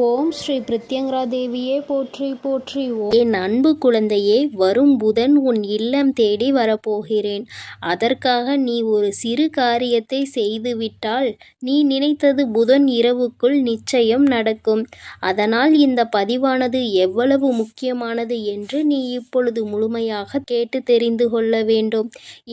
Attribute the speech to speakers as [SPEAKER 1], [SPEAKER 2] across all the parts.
[SPEAKER 1] ஓம் ஸ்ரீ பிரித்யங்கரா தேவியே போற்றி போற்றி ஓம்.
[SPEAKER 2] என் அன்பு குழந்தையே வரும் புதன் உன் இல்லம் தேடி வரப்போகிறேன். அதற்காக நீ ஒரு சிறு காரியத்தை செய்துவிட்டால் நீ நினைத்தது புதன் இரவுக்குள் நிச்சயம் நடக்கும். அதனால் இந்த பதிவானது எவ்வளவு முக்கியமானது என்று நீ இப்பொழுது முழுமையாக கேட்டு தெரிந்து கொள்ள வேண்டும்.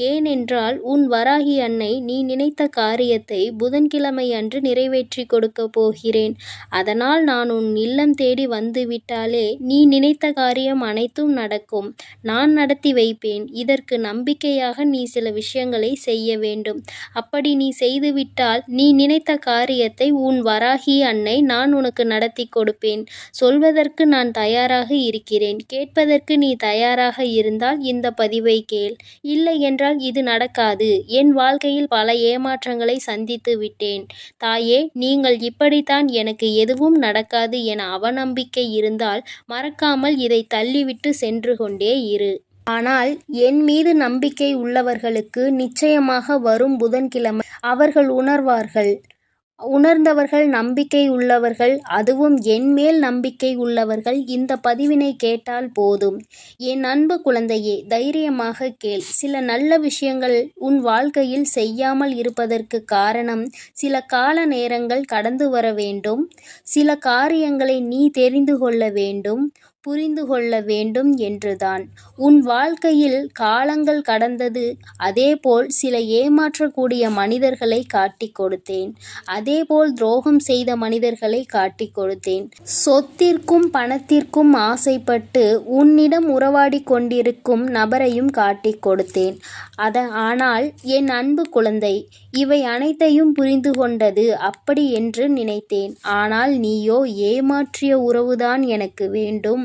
[SPEAKER 2] ஏனென்றால் உன் வராகி அன்னை நீ நினைத்த காரியத்தை புதன்கிழமை அன்று நிறைவேற்றி கொடுக்க போகிறேன். அதனால் நான் உன் இல்லம் தேடி வந்துவிட்டாலே நீ நினைத்த காரியம் அனைத்தும் நடக்கும். நான் நடத்தி வைப்பேன். இதற்கு நம்பிக்கையாக நீ சில விஷயங்களை செய்ய வேண்டும். அப்படி நீ செய்துவிட்டால் நீ நினைத்த காரியத்தை உன் வராகி அன்னை நான் உனக்கு நடத்தி கொடுப்பேன். சொல்வதற்கு நான் தயாராக இருக்கிறேன். கேட்பதற்கு நீ தயாராக இருந்தால் இந்த பதிவை கேள். இல்லை என்றால் இது நடக்காது. என் வாழ்க்கையில் பல ஏமாற்றங்களை சந்தித்து விட்டேன். தாயே நீங்கள் இப்படித்தான் எனக்கு எதுவும் நடக்காது என அவநம்பிக்கை இருந்தால் மறக்காமல் இதை தள்ளிவிட்டு சென்று கொண்டே இரு. ஆனால் என் மீது நம்பிக்கை உள்ளவர்களுக்கு நிச்சயமாக வரும் புதன்கிழமை அவர்கள் உணர்வார்கள். உணர்ந்தவர்கள் நம்பிக்கை உள்ளவர்கள் அதுவும் என்மேல் நம்பிக்கை உள்ளவர்கள் இந்த பதிவினை கேட்டால் போதும். என் அன்பு குழந்தையே தைரியமாக கேள். சில நல்ல விஷயங்கள் உன் வாழ்க்கையில் செய்யாமல் இருப்பதற்கு காரணம் சில கால நேரங்கள் கடந்து வர வேண்டும். சில காரியங்களை நீ தெரிந்து கொள்ள வேண்டும். புரிந்து கொள்ள வேண்டும் என்றுதான். உன் வாழ்க்கையில் காலங்கள் கடந்தது அதேபோல் சில ஏமாற்றக்கூடிய மனிதர்களை காட்டிக் கொடுத்தேன். அதேபோல் துரோகம் செய்த மனிதர்களை காட்டிக் கொடுத்தேன். சொத்திற்கும் பணத்திற்கும் ஆசைப்பட்டு உன்னிடம் உறவாடி கொண்டிருக்கும் நபரையும் காட்டிக் கொடுத்தேன். அத ஆனால் என் அன்பு குழந்தை இவை அனைத்தையும் புரிந்து கொண்டது அப்படி என்று நினைத்தேன். ஆனால் நீயோ ஏமாற்றிய உறவுதான் எனக்கு வேண்டும்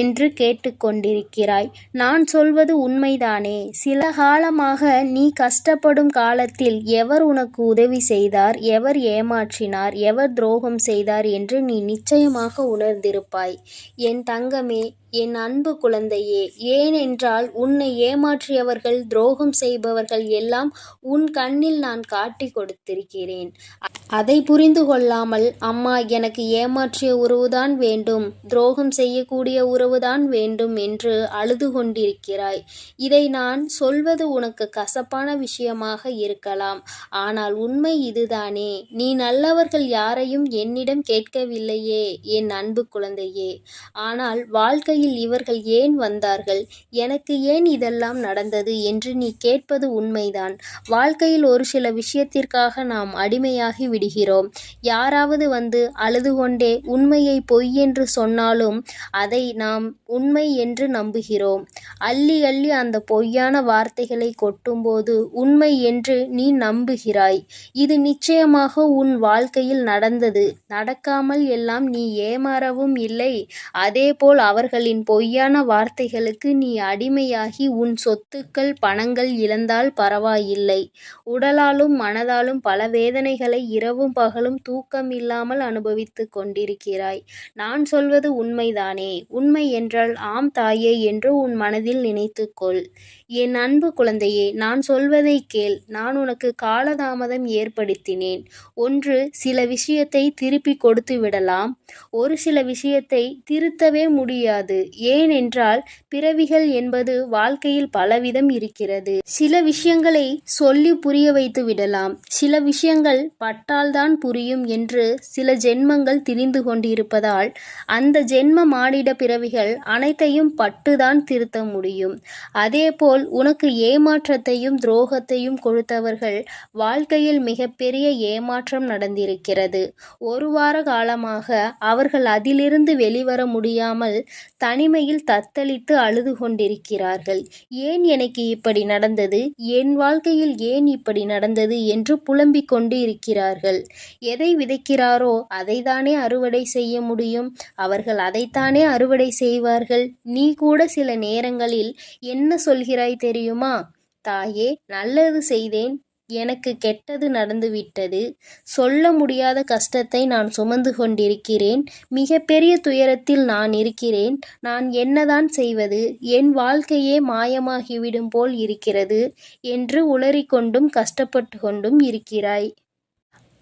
[SPEAKER 2] என்று கேட்டுக்கொண்டிருக்கிறாய் நான் சொல்வது உண்மைதானே? சில காலமாக நீ கஷ்டப்படும் காலத்தில் எவர் உனக்கு உதவி செய்தார்? எவர் ஏமாற்றினார்? எவர் துரோகம் செய்தார்? என்று நீ நிச்சயமாக உணர்ந்திருப்பாய். என் தங்கமே என் அன்பு குழந்தையே ஏனென்றால் உன்னை ஏமாற்றியவர்கள் துரோகம் செய்பவர்கள் எல்லாம் உன் கண்ணில் நான் காட்டி கொடுத்திருக்கிறேன். அதை புரிந்து கொள்ளாமல் அம்மா எனக்கு ஏமாற்றிய உறவுதான் வேண்டும் துரோகம் செய்யக்கூடிய உறவுதான் வேண்டும் என்று அழுது கொண்டிருக்கிறாய். இதை நான் சொல்வது உனக்கு கசப்பான விஷயமாக இருக்கலாம். ஆனால் உண்மை இதுதானே நீ நல்லவர்கள் யாரையும் என்னிடம் கேட்கவில்லையே என் அன்பு குழந்தையே. ஆனால் வாழ்க்கை வாழ்க்கையில் இவர்கள் ஏன் வந்தார்கள்? எனக்கு ஏன் இதெல்லாம் நடந்தது என்று நீ கேட்பது உண்மைதான். வாழ்க்கையில் ஒரு சில விஷயத்திற்காக நாம் அடிமையாகி விடுகிறோம். யாராவது வந்து அழுது கொண்டே உண்மையை பொய் என்று சொன்னாலும் அதை நாம் உண்மை என்று நம்புகிறோம். அள்ளி அள்ளி அந்த பொய்யான வார்த்தைகளை கொட்டும்போது உண்மை என்று நீ நம்புகிறாய். இது நிச்சயமாக உன் வாழ்க்கையில் நடந்தது. நடக்காமல் எல்லாம் நீ ஏமாறவும் இல்லை. அதேபோல் அவர்கள் அவர்களின் பொய்யான வார்த்தைகளுக்கு நீ அடிமையாகி உன் சொத்துக்கள் பணங்கள் இழந்தால் பரவாயில்லை. உடலாலும் மனதாலும் பல வேதனைகளை இரவும் பகலும் தூக்கம் இல்லாமல் அனுபவித்து கொண்டிருக்கிறாய். நான் சொல்வது உண்மைதானே? உண்மை என்றால் ஆம் தாயே என்று உன் மனதில் நினைத்துக்கொள் என் அன்பு குழந்தையே நான் சொல்வதை கேள். நான் உனக்கு காலதாமதம் ஏற்படுத்தினேன். ஒன்று சில விஷயத்தை திருப்பி கொடுத்து விடலாம் ஒரு சில விஷயத்தை திருத்தவே முடியாது. ஏனென்றால் பிறவிகள் என்பது வாழ்க்கையில் பலவிதம் இருக்கிறது. சில விஷயங்களை சொல்லி புரிய வைத்து விடலாம். சில விஷயங்கள் பட்டால்தான் புரியும் என்று சில ஜென்மங்கள் திரிந்து கொண்டிருப்பதால் அந்த ஜென்ம மாடிட பிறவிகள் அனைத்தையும் பட்டுதான் திருத்த முடியும். அதேபோல் போல் உனக்கு ஏமாற்றத்தையும் துரோகத்தையும் கொடுத்தவர்கள் வாழ்க்கையில் மிகப்பெரிய ஏமாற்றம் நடந்திருக்கிறது. ஒரு வார காலமாக அவர்கள் அதிலிருந்து வெளிவர முடியாமல் தனிமையில் தத்தளித்து அழுது கொண்டிருக்கிறார்கள் ஏன் எனக்கு இப்படி நடந்தது? என் வாழ்க்கையில் ஏன் இப்படி நடந்தது? என்று புலம்பிக் கொண்டு இருக்கிறார்கள் எதை விதைக்கிறாரோ அதைத்தானே அறுவடை செய்ய முடியும். அவர்கள் அதைத்தானே அறுவடை செய்வார்கள். நீ கூட சில நேரங்களில் என்ன சொல்கிறாய் சொல்கிறாய் தெரியுமா? தாயே நல்லது செய்தேன். எனக்கு கெட்டது நடந்துவிட்டது சொல்ல முடியாத கஷ்டத்தை நான் சுமந்து கொண்டிருக்கிறேன். மிகப்பெரிய துயரத்தில் நான் இருக்கிறேன். நான் என்னதான் செய்வது? என் வாழ்க்கையே மாயமாகிவிடும் போல் இருக்கிறது என்று உளறிக்கொண்டும் கஷ்டப்பட்டு கொண்டும் இருக்கிறாய்.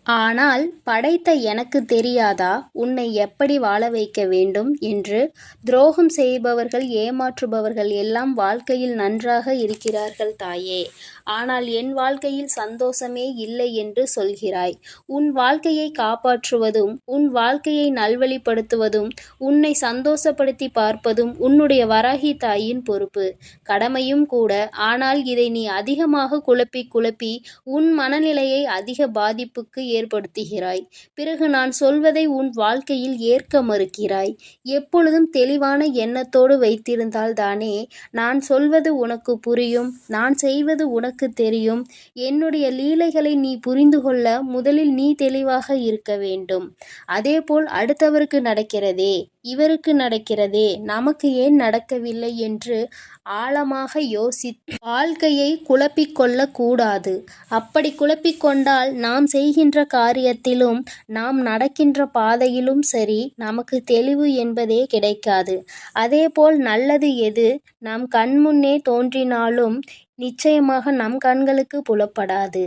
[SPEAKER 2] ஆனால் படைத்த எனக்கு தெரியாதா? உன்னை எப்படி வாழ வைக்க வேண்டும் என்று துரோகம் செய்பவர்கள் ஏமாற்றுபவர்கள் எல்லாம் வாழ்க்கையில் நன்றாக இருக்கிறார்கள் தாயே. ஆனால் என் வாழ்க்கையில் சந்தோஷமே இல்லை என்று சொல்கிறாய். உன் வாழ்க்கையை காப்பாற்றுவதும் உன் வாழ்க்கையை நல்வழிப்படுத்துவதும் உன்னை சந்தோஷப்படுத்தி பார்ப்பதும் உன்னுடைய வராகி தாயின் பொறுப்பு. கடமையும் கூட ஆனால் இதை நீ அதிகமாக குழப்பி குழப்பி உன் மனநிலையை அதிக பாதிப்புக்கு ஏற்படுத்துகிறாய். பிறகு நான் சொல்வதை உன் வாழ்க்கையில் ஏற்க மறுக்கிறாய். எப்பொழுதும் தெளிவான எண்ணத்தோடு வைத்திருந்தால் தானே நான் சொல்வது உனக்கு புரியும் நான் செய்வது உனக்கு தெரியும். என்னுடைய லீலைகளை நீ புரிந்து கொள்ள முதலில் நீ தெளிவாக இருக்க வேண்டும். அதேபோல் அடுத்தவருக்கு நடக்கிறதே இவருக்கு நடக்கிறதே நமக்கு ஏன் நடக்கவில்லை என்று ஆழமாக யோசி வாழ்க்கையை குழப்பிக்கொள்ள கூடாது. அப்படி குழப்பிக்கொண்டால் நாம் செய்கின்ற காரியத்திலும் நாம் நடக்கின்ற பாதையிலும் சரி நமக்கு தெளிவு என்பதே கிடைக்காது. அதேபோல் நல்லது எது? நம் கண்முன்னே தோன்றினாலும் நிச்சயமாக நம் கண்களுக்கு புலப்படாது.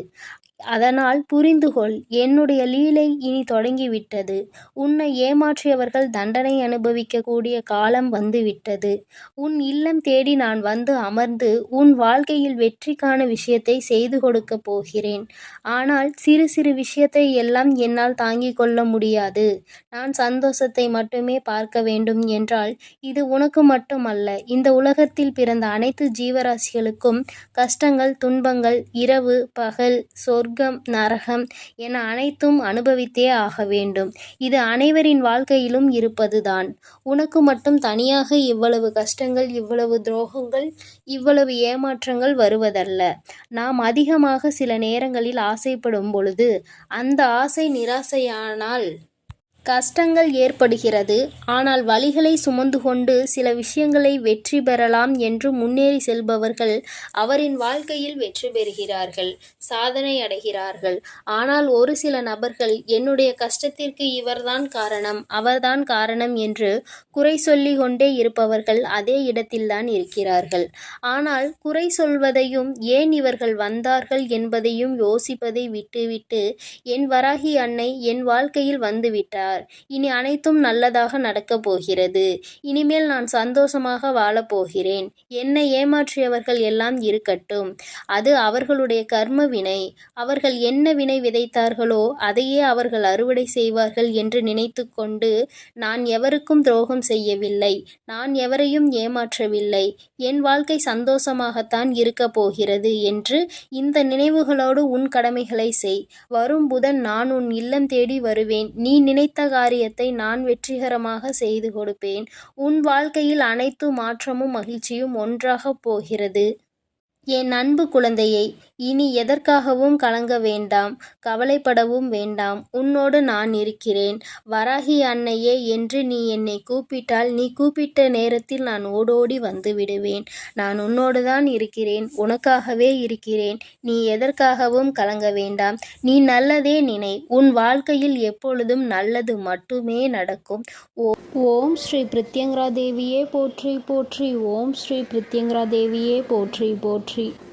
[SPEAKER 2] அதனால் புரிந்துகொள் என்னுடைய லீலை இனி தொடங்கிவிட்டது. உன்னை ஏமாற்றியவர்கள் தண்டனை அனுபவிக்கக்கூடிய காலம் வந்துவிட்டது. உன் இல்லம் தேடி நான் வந்து அமர்ந்து உன் வாழ்க்கையில் வெற்றிக்கான விஷயத்தை செய்து கொடுக்கப் போகிறேன். ஆனால் சிறு சிறு விஷயத்தை எல்லாம் என்னால் தாங்கிக் கொள்ள முடியாது. நான் சந்தோஷத்தை மட்டுமே பார்க்க வேண்டும் என்றால் இது உனக்கு மட்டுமல்ல. இந்த உலகத்தில் பிறந்த அனைத்து ஜீவராசிகளுக்கும் கஷ்டங்கள் துன்பங்கள் இரவு பகல் சோர் சொர்க்கம் நரகம் என அனைத்தும் அனுபவித்தே ஆக வேண்டும். இது அனைவரின் வாழ்க்கையிலும் இருப்பதுதான். உனக்கு மட்டும் தனியாக இவ்வளவு கஷ்டங்கள் இவ்வளவு துரோகங்கள் இவ்வளவு ஏமாற்றங்கள் வருவதல்ல. நாம் அதிகமாக சில நேரங்களில் ஆசைப்படும் பொழுது அந்த ஆசை நிராசையானால் கஷ்டங்கள் ஏற்படுகிறது. ஆனால் வலிகளை சுமந்து கொண்டு சில விஷயங்களை வெற்றி பெறலாம் என்று முன்னேறி செல்பவர்கள் அவரின் வாழ்க்கையில் வெற்றி பெறுகிறார்கள் சாதனை அடைகிறார்கள். ஆனால் ஒரு சில நபர்கள் என்னுடைய கஷ்டத்திற்கு இவர்தான் காரணம் அவர்தான் காரணம் என்று குறை சொல்லி கொண்டே இருப்பவர்கள் அதே இடத்தில்தான் இருக்கிறார்கள். ஆனால் குறை சொல்வதையும் ஏன் இவர்கள் வந்தார்கள் என்பதையும் யோசிப்பதை விட்டுவிட்டு என் வராகி அன்னை என் வாழ்க்கையில் வந்துவிட்டார் இனி அனைத்தும் நல்லதாக நடக்கப் போகிறது. இனிமேல் நான் சந்தோஷமாக வாழப் போகிறேன். என்னை ஏமாற்றியவர்கள் எல்லாம் இருக்கட்டும். அது அவர்களுடைய கர்ம வினை. அவர்கள் என்ன வினை விதைத்தார்களோ அதையே அவர்கள் அறுவடை செய்வார்கள் என்று நினைத்து கொண்டு நான் எவருக்கும் துரோகம் செய்யவில்லை. நான் எவரையும் ஏமாற்றவில்லை. என் வாழ்க்கை சந்தோஷமாகத்தான் இருக்கப் போகிறது என்று இந்த நினைவுகளோடு உன் கடமைகளை செய். வரும் புதன் நான் உன் இல்லம் தேடி வருவேன். நீ நினைத்த காரியத்தை நான் வெற்றிகரமாக செய்து கொடுப்பேன். உன் வாழ்க்கையில் அனைத்து மாற்றமும் மகிழ்ச்சியும் ஒன்றாகப் போகிறது. என் அன்பு குழந்தையை இனி எதற்காகவும் கலங்க வேண்டாம் கவலைப்படவும் வேண்டாம். உன்னோடு நான் இருக்கிறேன். வராகி அன்னையே என்று நீ என்னை கூப்பிட்டால் நீ கூப்பிட்ட நேரத்தில் நான் ஓடோடி வந்து விடுவேன். நான் உன்னோடு தான் இருக்கிறேன் உனக்காகவே இருக்கிறேன். நீ எதற்காகவும் கலங்க வேண்டாம். நீ நல்லதே நினை. உன் வாழ்க்கையில் எப்பொழுதும் நல்லது மட்டுமே நடக்கும். ஓ
[SPEAKER 1] ஓம் ஸ்ரீ பிரித்யங்கரா தேவியே போற்றி போற்றி. ஓம் ஸ்ரீ பிரித்யங்கரா தேவியே போற்றி போற்றி.